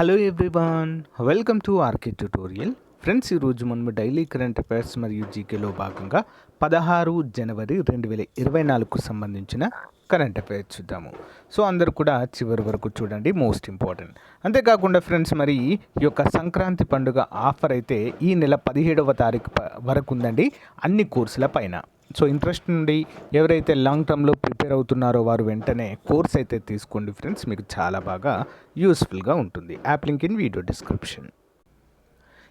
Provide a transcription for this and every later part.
Hello everyone, welcome to Arcade Tutorial. Friends ఈరోజు మనం daily current affairs మరియు జీకేలో భాగంగా పదహారు జనవరి రెండు వేల ఇరవై నాలుగుకు సంబంధించిన కరెంట్ అఫైర్స్ చూద్దాము. సో అందరు కూడా చివరి వరకు చూడండి మోస్ట్ ఇంపార్టెంట్. అంతేకాకుండా ఫ్రెండ్స్ మరి ఈ యొక్క సంక్రాంతి పండుగ ఆఫర్ అయితే ఈ నెల పదిహేడవ తారీఖు ప- వరకు ఉందండి అన్ని కోర్సుల పైన. సో ఇంట్రెస్ట్ నుండి ఎవరైతే లాంగ్ టర్మ్లో ప్రిపేర్ అవుతున్నారో వారు వెంటనే కోర్స్ అయితే తీసుకోండి ఫ్రెండ్స్ మీకు చాలా బాగా యూస్ఫుల్గా ఉంటుంది. App link in video description.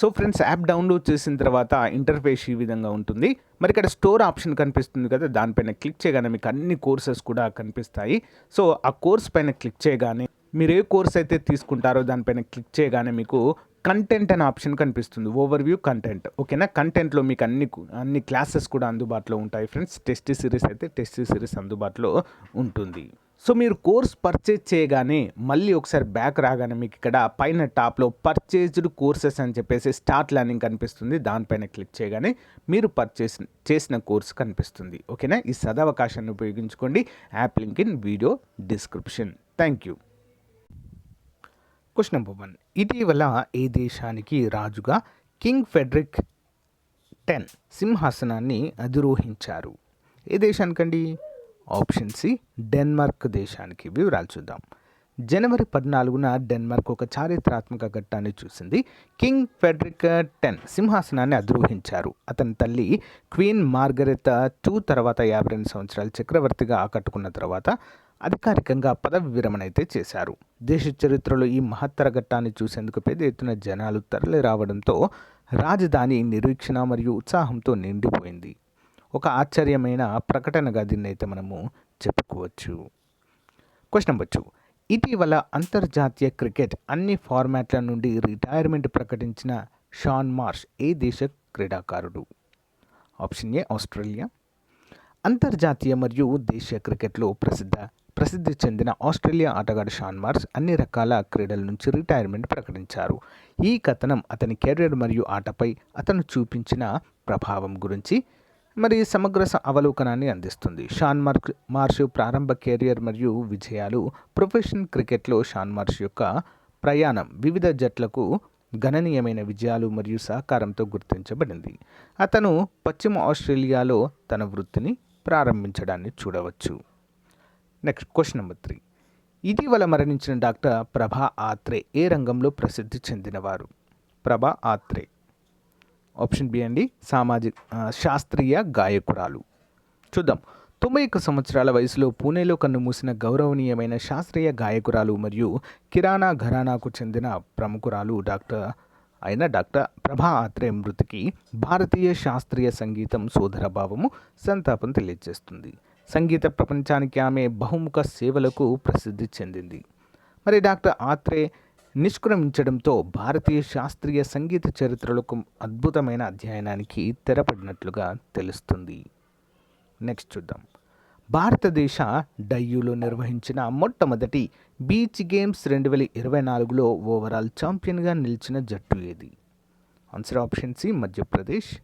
So friends app download చేసిన తర్వాత ఇంటర్ఫేస్ ఈ విధంగా ఉంటుంది. మరి ఇక్కడ స్టోర్ ఆప్షన్ కనిపిస్తుంది కదా దానిపైన క్లిక్ చేయగానే మీకు అన్ని కోర్సెస్ కూడా కనిపిస్తాయి. సో ఆ కోర్స్ పైన క్లిక్ చేయగానే మీరు ఏ కోర్స్ అయితే తీసుకుంటారో దానిపైన క్లిక్ చేయగానే మీకు కంటెంట్ అనే ఆప్షన్ కనిపిస్తుంది. ఓవర్ వ్యూ కంటెంట్ ఓకేనా కంటెంట్లో మీకు అన్ని అన్ని క్లాసెస్ కూడా అందుబాటులో ఉంటాయి ఫ్రెండ్స్. టెస్ట్ సిరీస్ అయితే టెస్ట్ సిరీస్ అందుబాటులో ఉంటుంది. సో మీరు కోర్స్ పర్చేజ్ చేయగానే మళ్ళీ ఒకసారి బ్యాక్ రాగానే మీకు ఇక్కడ పైన టాప్లో పర్చేజ్డ్ కోర్సెస్ అని చెప్పేసి స్టార్ట్ లర్నింగ్ కనిపిస్తుంది. దానిపైన క్లిక్ చేయగానే మీరు పర్చేస్ చేసిన కోర్స్ కనిపిస్తుంది. ఓకేనా? ఈ సదవకాశాన్ని ఉపయోగించుకోండి. App link in video description thank you question number one. ఇటీవల ఏ దేశానికి రాజుగా కింగ్ ఫెడరిక్ టెన్ సింహాసనాన్ని అధిరోహించారు? ఏ దేశానికండి? ఆప్షన్ సి డెన్మార్క్ దేశానికి. వివరాలు చూద్దాం. జనవరి పద్నాలుగున డెన్మార్క్ ఒక చారిత్రాత్మక ఘట్టాన్ని చూసింది. కింగ్ ఫెడరిక్ టెన్ సింహాసనాన్ని అధిరోహించారు. అతని తల్లి క్వీన్ మార్గరెత టూ తర్వాత యాభై రెండు సంవత్సరాలు చక్రవర్తిగా ఆకట్టుకున్న తర్వాత అధికారికంగా పదవి విరమణ అయితే చేశారు. దేశ చరిత్రలో ఈ మహత్తర ఘట్టాన్ని చూసేందుకు పెద్ద ఎత్తున జనాలు తరలి రావడంతో రాజధాని నిరీక్షణ మరియు ఉత్సాహంతో నిండిపోయింది. ఒక ఆశ్చర్యమైన ప్రకటనగా దీన్ని అయితే మనము చెప్పుకోవచ్చు. క్వశ్చన్ వచ్చు ఇటీవల అంతర్జాతీయ క్రికెట్ అన్ని ఫార్మాట్ల నుండి రిటైర్మెంట్ ప్రకటించిన షాన్ మార్ష్ ఏ దేశ క్రీడాకారుడు? Option A Australia. అంతర్జాతీయ మరియు దేశీయ క్రికెట్లో ప్రసిద్ధ ప్రసిద్ధి చెందిన ఆస్ట్రేలియా ఆటగాడు షాన్ మార్స్ అన్ని రకాల క్రీడల నుంచి రిటైర్మెంట్ ప్రకటించారు. ఈ కథనం అతని కెరీర్ మరియు ఆటపై అతను చూపించిన ప్రభావం గురించి మరి సమగ్ర అవలోకనాన్ని అందిస్తుంది. షాన్ మార్క్ మార్ష్ ప్రారంభ కెరియర్ మరియు విజయాలు ప్రొఫెషనల్ క్రికెట్లో షాన్ మార్ష్ యొక్క ప్రయాణం వివిధ జట్లకు గణనీయమైన విజయాలు మరియు సహకారంతో గుర్తించబడింది. అతను పశ్చిమ ఆస్ట్రేలియాలో తన వృత్తిని ప్రారంభించడాన్ని చూడవచ్చు. నెక్స్ట్ క్వశ్చన్ నెంబర్ త్రీ ఇటీవల మరణించిన డాక్టర్ ప్రభా ఆత్రే ఏ రంగంలో ప్రసిద్ధి చెందినవారు? ప్రభా ఆత్రే. ఆప్షన్ బి అండి సామాజిక శాస్త్రీయ గాయకురాలు. చూద్దాం. తొంభై ఒక్క సంవత్సరాల వయసులో పూణేలో కన్నుమూసిన గౌరవనీయమైన శాస్త్రీయ గాయకురాలు మరియు కిరాణా ఘరానాకు చెందిన ప్రముఖురాలు డాక్టర్ అయిన డాక్టర్ ప్రభా ఆత్రే మృతికి భారతీయ శాస్త్రీయ సంగీతం సోదరభావము సంతాపం తెలియజేస్తుంది. సంగీత ప్రపంచానికి ఆమె బహుముఖ సేవలకు ప్రసిద్ధి చెందింది. మరి డాక్టర్ ఆత్రే నిష్క్రమించడంతో భారతీయ శాస్త్రీయ సంగీత చరిత్రలకు అద్భుతమైన అధ్యయనానికి తెరపడినట్లుగా తెలుస్తుంది. నెక్స్ట్ చూద్దాం. భారతదేశ డయ్యూలో నిర్వహించిన మొట్టమొదటి బీచ్ గేమ్స్ రెండు వేల ఇరవై నాలుగులో ఓవరాల్ ఛాంపియన్గా నిలిచిన జట్టు ఏది? Answer option C Madhya Pradesh.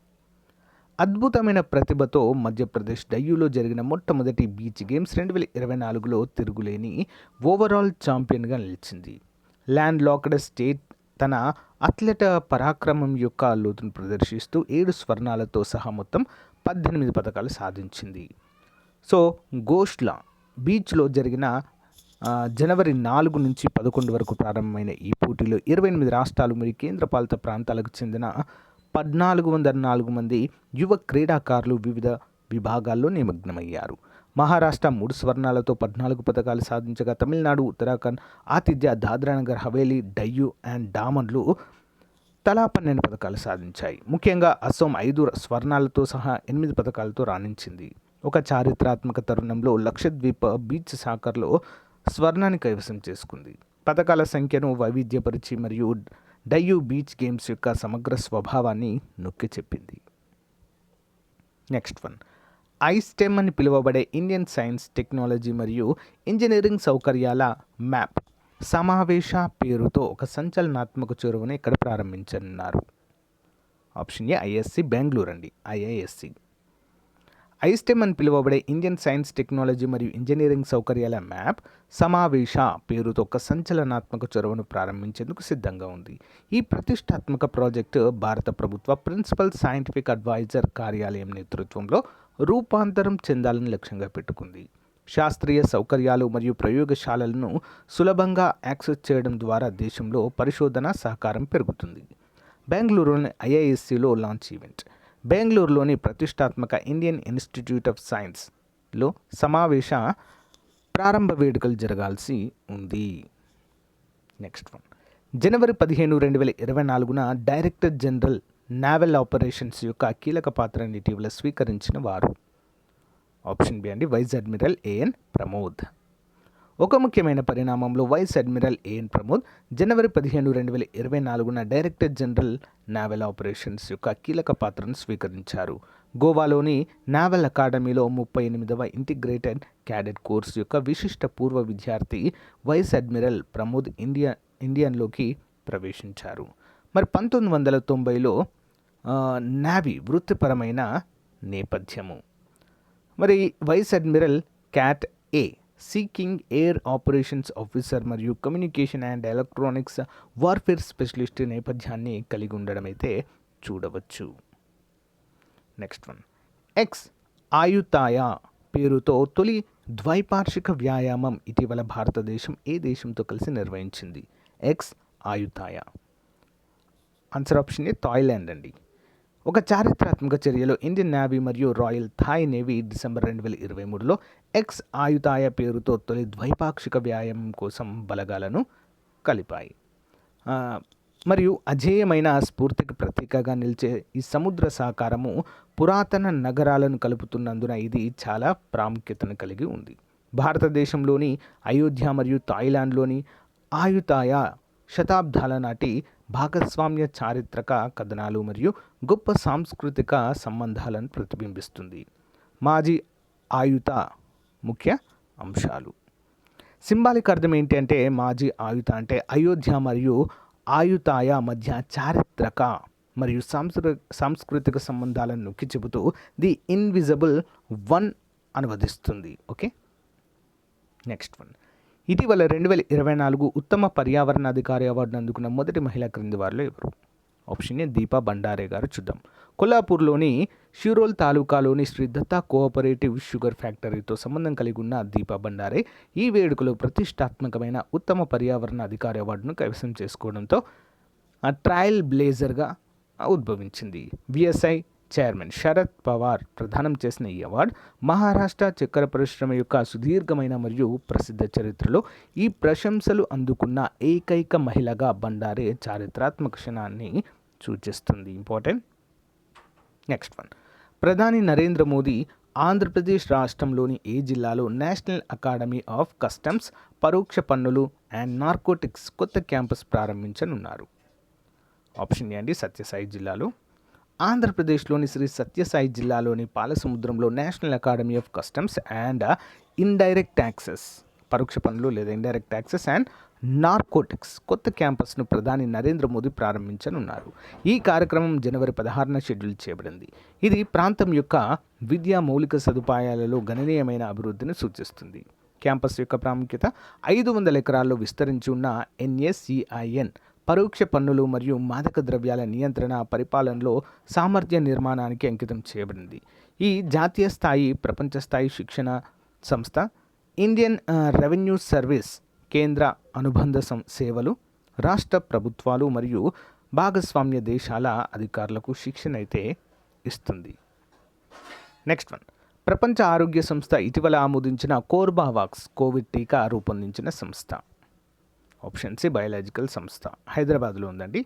అద్భుతమైన ప్రతిభతో మధ్యప్రదేశ్ డయ్యూలో జరిగిన మొట్టమొదటి బీచ్ గేమ్స్ రెండు వేల ఇరవై నాలుగులో తిరుగులేని ఓవరాల్ ఛాంపియన్గా నిలిచింది. ల్యాండ్ లాక్డ్ స్టేట్ తన అథ్లెట్ పరాక్రమం యొక్క లోతును ప్రదర్శిస్తూ ఏడు స్వర్ణాలతో సహా మొత్తం పద్దెనిమిది పథకాలు సాధించింది. సో గోష్లా బీచ్లో జరిగిన జనవరి నాలుగు నుంచి పదకొండు వరకు ప్రారంభమైన ఈ పోటీలో ఇరవై ఎనిమిది రాష్ట్రాలు మరియు కేంద్రపాలిత ప్రాంతాలకు చెందిన పద్నాలుగు వందల నాలుగు మంది యువ క్రీడాకారులు వివిధ విభాగాల్లో నిమగ్నమయ్యారు. మహారాష్ట్ర మూడు స్వర్ణాలతో పద్నాలుగు పథకాలు సాధించగా తమిళనాడు ఉత్తరాఖండ్ ఆతిథ్య దాద్రానగర్ హవేలీ డయ్యూ అండ్ డామన్లు తలా పన్నెండు పథకాలు సాధించాయి. ముఖ్యంగా అసోం ఐదు స్వర్ణాలతో సహా ఎనిమిది పథకాలతో రాణించింది. ఒక చారిత్రాత్మక తరుణంలో లక్షద్వీప బీచ్ సాకర్లో స్వర్ణాన్ని కైవసం చేసుకుంది. పథకాల సంఖ్యను వైవిధ్యపరిచి మరియు డయ్యూ బీచ్ గేమ్స్ యొక్క సమగ్ర స్వభావాన్ని నొక్కి చెప్పింది. Next one. ఐస్టెమ్ అని పిలువబడే ఇండియన్ సైన్స్ టెక్నాలజీ మరియు ఇంజనీరింగ్ సౌకర్యాల మ్యాప్ సమావేశ పేరుతో ఒక సంచలనాత్మక చొరవను ఇక్కడ ప్రారంభించనున్నారు. ఆప్షన్ ఏ ఐఎస్సి బెంగళూరు అండి. ఐఐఎస్సి. ఐస్టెమ్ అని పిలువబడే ఇండియన్ సైన్స్ టెక్నాలజీ మరియు ఇంజనీరింగ్ సౌకర్యాల మ్యాప్ సమావేశ పేరుతో ఒక సంచలనాత్మక చొరవను ప్రారంభించేందుకు సిద్ధంగా ఉంది. ఈ ప్రతిష్టాత్మక ప్రాజెక్టు భారత ప్రభుత్వ ప్రిన్సిపల్ సైంటిఫిక్ అడ్వైజర్ కార్యాలయం నేతృత్వంలో రూపాంతరం చెందాలని లక్ష్యంగా పెట్టుకుంది. శాస్త్రీయ సౌకర్యాలు మరియు ప్రయోగశాలలను సులభంగా యాక్సెస్ చేయడం ద్వారా దేశంలో పరిశోధన సహకారం పెరుగుతుంది. బెంగళూరులోని ఐఐఎస్సిలో లాంచ్ ఈవెంట్. బెంగళూరులోని ప్రతిష్టాత్మక ఇండియన్ ఇన్స్టిట్యూట్ ఆఫ్ సైన్స్లో సమావేశ ప్రారంభ వేడుకలు జరగాల్సి ఉంది. Next one. జనవరి పదిహేను రెండు వేల ఇరవై నాలుగున డైరెక్టర్ జనరల్ నావెల్ ఆపరేషన్స్ యొక్క కీలక పాత్రను ఇటీవల స్వీకరించిన వారు. ఆప్షన్ బి అండి వైస్ అడ్మిరల్ ఏఎన్ ప్రమోద్. ఒక ముఖ్యమైన పరిణామంలో వైస్ అడ్మిరల్ ఏఎన్ ప్రమోద్ జనవరి పదిహేను రెండు వేల ఇరవై నాలుగున డైరెక్టర్ జనరల్ నావెల్ ఆపరేషన్స్ యొక్క కీలక పాత్రను స్వీకరించారు. గోవాలోని నావెల్ అకాడమీలో ముప్పై ఎనిమిదవ ఇంటిగ్రేటెడ్ క్యాడెట్ కోర్సు యొక్క విశిష్ట పూర్వ విద్యార్థి వైస్ అడ్మిరల్ ప్రమోద్ ఇండియా ఇండియన్లోకి ప్రవేశించారు. మరి పంతొమ్మిది వందల తొంభైలో నావీ వృత్తిపరమైన నేపథ్యము. మరి vice admiral cat A Sea King air operations officer మరియు communication and electronics warfare specialist నేపథ్యాన్ని కలిగి ఉండడం అయితే చూడవచ్చు. నెక్స్ట్ వన్ ఎక్స్ ఆయుతాయ పేరుతో తొలి ద్వైపార్షిక వ్యాయామం ఇటీవల భారతదేశం ఏ దేశంతో కలిసి నిర్వహించింది? Ex Ayutthaya. Answer option A Thailand అండి. ఒక చారిత్రాత్మక చర్యలో ఇండియన్ నేవీ మరియు రాయల్ థాయ్ నేవీ డిసెంబర్ రెండు వేల ఇరవై మూడులో ఎక్స్ ఆయుతాయ పేరుతో తొలి ద్వైపాక్షిక వ్యాయామం కోసం బలగాలను కలిపాయి. మరియు అజేయమైన స్ఫూర్తికి ప్రతీకగా నిలిచే ఈ సముద్ర సహకారము పురాతన నగరాలను కలుపుతున్నందున ఇది చాలా ప్రాముఖ్యతను కలిగి ఉంది. భారతదేశంలోని అయోధ్య మరియు థాయిలాండ్లోని ఆయుతాయ శతాబ్దాల నాటి భాగస్వామ్య చారిత్రక కథనాలు మరియు గొప్ప సాంస్కృతిక సంబంధాలను ప్రతిబింబిస్తుంది. మాజీ ఆయుత ముఖ్య అంశాలు. సింబాలిక్ అర్థం ఏంటి అంటే మాజీ ఆయుత అంటే అయోధ్య మరియు ఆయుతాయ మధ్య చారిత్రక మరియు సాంస్కృ సాంస్కృతిక సంబంధాలను నొక్కి చెబుతూ ది ఇన్విజిబుల్ వన్ అనువదిస్తుంది. ఓకే? Next one. ఇటీవల రెండు వేల ఇరవై నాలుగు ఉత్తమ పర్యావరణ అధికారి అవార్డును అందుకున్న మొదటి మహిళ క్రింది వారిలో ఎవరు? ఆప్షన్ ఏ దీపా బండారే గారు చూద్దాం. కొల్లాపూర్లోని షిరోల్ తాలూకాలోని శ్రీ దత్తా కోఆపరేటివ్ షుగర్ ఫ్యాక్టరీతో సంబంధం కలిగి ఉన్న దీపా బండారే ఈ వేడుకలో ప్రతిష్టాత్మకమైన ఉత్తమ పర్యావరణ అధికారి అవార్డును కైవసం చేసుకోవడంతో ఆ ట్రయల్ బ్లేజర్గా ఉద్భవించింది. విఎస్ఐ చైర్మన్ శరద్ పవార్ ప్రదానం చేసిన ఈ అవార్డు మహారాష్ట్ర చక్కెర పరిశ్రమ యొక్క సుదీర్ఘమైన మరియు ప్రసిద్ధ చరిత్రలో ఈ ప్రశంసలు అందుకున్న ఏకైక మహిళగా బండారే చారిత్రాత్మక క్షణాన్ని సూచిస్తుంది. ఇంపార్టెంట్? Next one. ప్రధాని నరేంద్ర మోదీ ఆంధ్రప్రదేశ్ రాష్ట్రంలోని ఏ జిల్లాలో నేషనల్ అకాడమీ ఆఫ్ కస్టమ్స్ పరోక్ష పన్నులు అండ్ నార్కోటిక్స్ కొత్త క్యాంపస్ ప్రారంభించనున్నారు? ఆప్షన్ ఏ అండి సత్యసాయి జిల్లాలో. ఆంధ్రప్రదేశ్లోని శ్రీ సత్యసాయి జిల్లాలోని పాలసముద్రంలో national academy of customs and indirect taxes పరోక్ష పనులు లేదా ఇండైరెక్ట్ ట్యాక్సెస్ అండ్ నార్కోటిక్స్ కొత్త క్యాంపస్ను ప్రధాని నరేంద్ర మోదీ ప్రారంభించనున్నారు. ఈ కార్యక్రమం జనవరి పదహారున షెడ్యూల్ చేయబడింది. ఇది ప్రాంతం యొక్క విద్యా మౌలిక సదుపాయాలలో గణనీయమైన అభివృద్ధిని సూచిస్తుంది. క్యాంపస్ యొక్క ప్రాముఖ్యత ఐదు వందల ఎకరాల్లో విస్తరించి ఉన్న ఎన్ఎస్సిఐఎన్ పరోక్ష పన్నులు మరియు మాదక ద్రవ్యాల నియంత్రణ పరిపాలనలో సామర్థ్య నిర్మాణానికి అంకితం చేయబడింది. ఈ జాతీయ స్థాయి ప్రపంచ స్థాయి శిక్షణ సంస్థ ఇండియన్ రెవెన్యూ సర్వీస్ కేంద్ర అనుబంధ సం సేవలు రాష్ట్ర ప్రభుత్వాలు మరియు భాగస్వామ్య దేశాల అధికారులకు శిక్షణ అయితే ఇస్తుంది. Next one. ప్రపంచ ఆరోగ్య సంస్థ ఇటీవల ఆమోదించిన కోర్బావాక్స్ కోవిడ్ టీకా రూపొందించిన సంస్థ. ఆప్షన్ సి బయోలాజికల్ సంస్థ. హైదరాబాద్లో ఉందండి.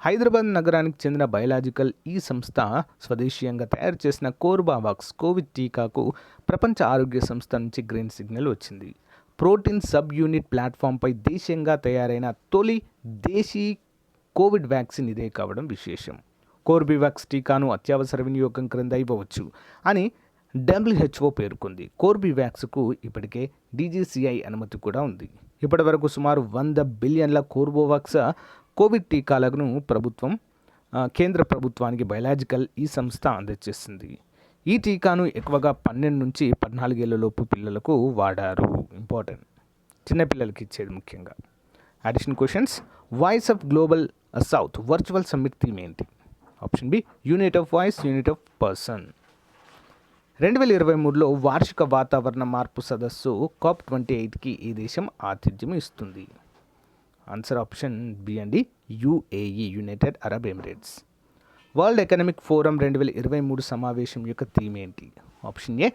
హైదరాబాద్ నగరానికి చెందిన బయలాజికల్ ఈ సంస్థ స్వదేశీయంగా తయారు చేసిన కోర్బావాక్స్ కోవిడ్ టీకాకు ప్రపంచ ఆరోగ్య సంస్థ నుంచి గ్రీన్ సిగ్నల్ వచ్చింది. ప్రోటీన్ సబ్ యూనిట్ ప్లాట్ఫామ్పై దేశీయంగా తయారైన తొలి దేశీ కోవిడ్ వ్యాక్సిన్ ఇదే కావడం విశేషం. కోర్బివాక్స్ టీకాను అత్యవసర వినియోగం క్రింద ఇవ్వవచ్చు అని డబ్ల్యూహెచ్ఓ పేర్కొంది. కోర్బివ్యాక్స్కు ఇప్పటికే డీజీసీఐ అనుమతి కూడా ఉంది. ఇప్పటి వరకు సుమారు వంద బిలియన్ల కోర్బోవాక్స్ కోవిడ్ టీకాలను ప్రభుత్వం కేంద్ర ప్రభుత్వానికి బయలాజికల్ ఈ సంస్థ అందజేసింది. ఈ టీకాను ఎక్కువగా పన్నెండు నుంచి పద్నాలుగేళ్ళలోపు పిల్లలకు వాడారు. ఇంపార్టెంట్. చిన్నపిల్లలకి ఇచ్చేది ముఖ్యంగా. Addition questions voice of global south virtual summit theme ఏంటి? Option B unit of voice unit of person రెండు వేల ఇరవై మూడులో వార్షిక వాతావరణ మార్పు సదస్సు కాప్ ట్వంటీ ఎయిట్కి ఈ దేశం ఆతిథ్యం ఇస్తుంది. ఆన్సర్ ఆప్షన్ బి అండి UAE United Arab Emirates. World Economic Forum రెండు వేల ఇరవై మూడు సమావేశం యొక్క థీమ్ ఏంటి? ఆప్షన్ ఏ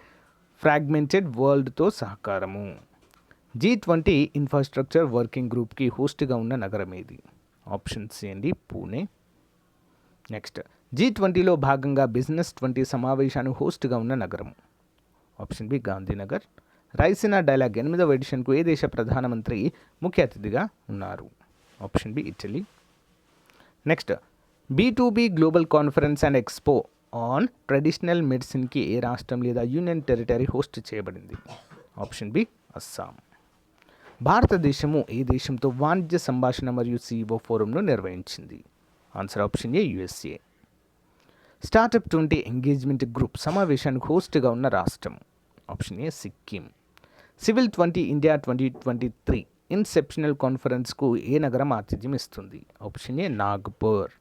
ఫ్రాగ్మెంటెడ్ వరల్డ్తో సహకారము. జీ ట్వంటీ ఇన్ఫ్రాస్ట్రక్చర్ వర్కింగ్ గ్రూప్కి హోస్ట్గా ఉన్న నగరం ఏది? ఆప్షన్ సి అండి పూణే. నెక్స్ట్ జీ ట్వంటీలో భాగంగా బిజినెస్ ట్వంటీ సమావేశాన్ని హోస్ట్గా ఉన్న నగరం. Option B Gandhinagar. Raisina dialogue ఎనిమిదవ ఎడిషన్కు ఏ దేశ ప్రధానమంత్రి ముఖ్య అతిథిగా ఉన్నారు? Option B Italy. Next B to B global conference and expo on traditional మెడిసిన్కి ఏ రాష్ట్రం లేదా యూనియన్ టెరిటరీ హోస్ట్ చేయబడింది? Option B Assam. భారతదేశము ఏ దేశంతో వాణిజ్య సంభాషణ మరియు సిఇఓ ఫోరంను నిర్వహించింది? Answer option A USA startup twenty engagement group సమావేశానికి హోస్ట్గా ఉన్న రాష్ట్రం. Option A Sikkim. Civil twenty India twenty twenty three inceptional కాన్ఫరెన్స్కు ఏ నగరం ఆతిథ్యం ఇస్తుంది? Option A Nagpur.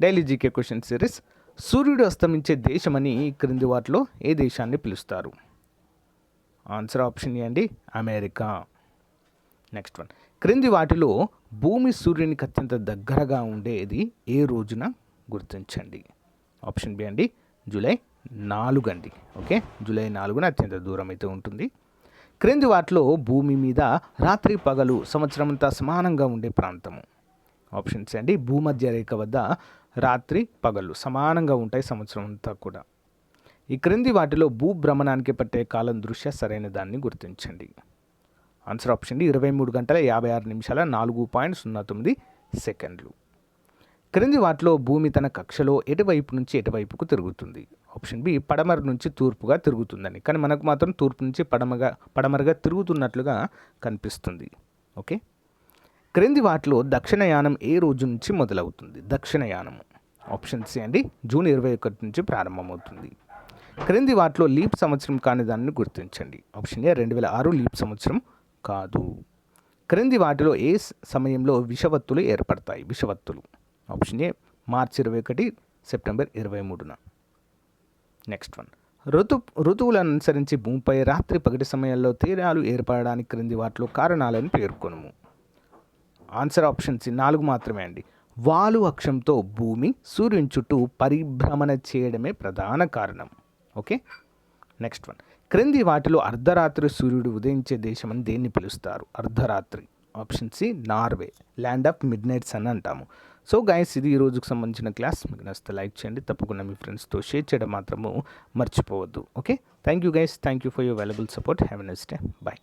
Daily GK question series సూర్యుడు అస్తమించే దేశమని క్రింది వాటిలో ఏ దేశాన్ని పిలుస్తారు? ఆన్సర్ ఆప్షన్ ఏ అండి అమెరికా. Next one. క్రింది వాటిలో భూమి సూర్యునికి అత్యంత దగ్గరగా ఉండేది ఏ రోజున? గుర్తించండి. ఆప్షన్ బి అండి జూలై నాలుగు అండి ఓకే? జూలై నాలుగున అత్యంత దూరం అయితే ఉంటుంది. క్రింది వాటిలో భూమి మీద రాత్రి పగలు సంవత్సరమంతా సమానంగా ఉండే ప్రాంతము. ఆప్షన్స్ అండి భూమధ్య రేఖ వద్ద రాత్రి పగలు సమానంగా ఉంటాయి సంవత్సరం అంతా కూడా. ఈ క్రింది వాటిలో భూభ్రమణానికి పట్టే కాలం దృష్ట్యా సరైన దాన్ని గుర్తించండి. ఆన్సర్ ఆప్షన్ డి ఇరవై మూడు గంటల యాభై ఆరు నిమిషాల నాలుగు పాయింట్ సున్నా తొమ్మిది సెకండ్లు. క్రింది వాటిలో భూమి తన కక్షలో ఎటువైపు నుంచి ఎటువైపుకు తిరుగుతుంది? ఆప్షన్ బి పడమర నుంచి తూర్పుగా తిరుగుతుందని. కానీ మనకు మాత్రం తూర్పు నుంచి పడమగా పడమరగా తిరుగుతున్నట్లుగా కనిపిస్తుంది. ఓకే? క్రింది వాటిలో దక్షిణయానం ఏ రోజు నుంచి మొదలవుతుంది? దక్షిణయానము. ఆప్షన్ సి అండి జూన్ ఇరవై ఒకటి నుంచి ప్రారంభమవుతుంది. క్రింది వాటిలో లీప్ సంవత్సరం కాని దానిని గుర్తించండి. ఆప్షన్ ఏ రెండు వేల ఆరు లీప్ సంవత్సరం కాదు. క్రింది వాటిలో ఏ సమయంలో విషవత్తులు ఏర్పడతాయి? విషవత్తులు ఆప్షన్ ఏ మార్చి ఇరవై ఒకటి సెప్టెంబర్ ఇరవై మూడున. Next one. ఋతు ఋతువులను అనుసరించి భూమిపై రాత్రి పగటి సమయాల్లో తీరాలు ఏర్పడడానికి క్రింది వాటిలో కారణాలను పేర్కొనము. ఆన్సర్ ఆప్షన్ సి నాలుగు మాత్రమే అండి. వాలు అక్షంతో భూమి సూర్యుని చుట్టూ పరిభ్రమణ చేయడమే ప్రధాన కారణం. ఓకే? Next one. క్రింది వాటిలో అర్ధరాత్రి సూర్యుడు ఉదయించే దేశం అని దేన్ని పిలుస్తారు? అర్ధరాత్రి. Option C Norway. Land of mid nights అని అంటాము. సో గైస్ ఇది ఈ రోజుకు సంబంధించిన క్లాస్. మీకు నచ్చితే లైక్ చేయండి తప్పకుండా మీ ఫ్రెండ్స్తో షేర్ చేయడం మాత్రము మర్చిపోవద్దు. Okay thank you guys thank you for your available support have next day bye